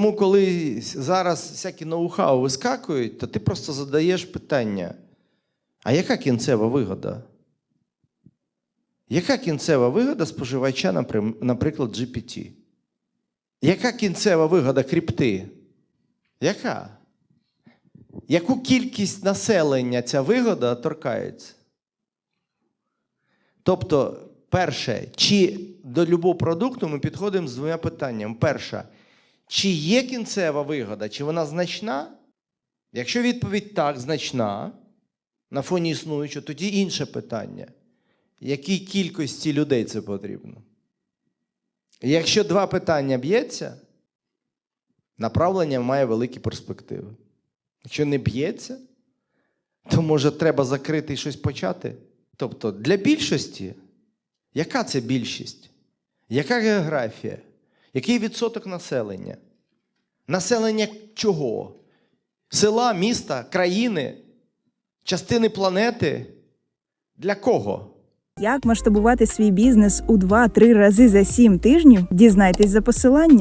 Тому, коли зараз всякі ноу-хау вискакують, то ти просто задаєш питання: а яка кінцева вигода? Яка кінцева вигода споживача, наприклад, GPT? Яка кінцева вигода крипти? Яка? Яку кількість населення ця вигода торкається? Тобто, перше, чи до любого продукту ми підходимо з двома питаннями. Перше, чи є кінцева вигода, чи вона значна? Якщо відповідь так, значна, на фоні існуючого, тоді інше питання. Якій кількості людей це потрібно? Якщо два питання б'ється, направлення має великі перспективи. Якщо не б'ється, то може треба закрити і щось почати. Тобто для більшості, яка це більшість? Яка географія? Який відсоток населення? Населення чого? Села, міста, країни, частини планети? Для кого? Як масштабувати свій бізнес у 2-3 рази за 7 тижнів? Дізнайтесь за посиланням.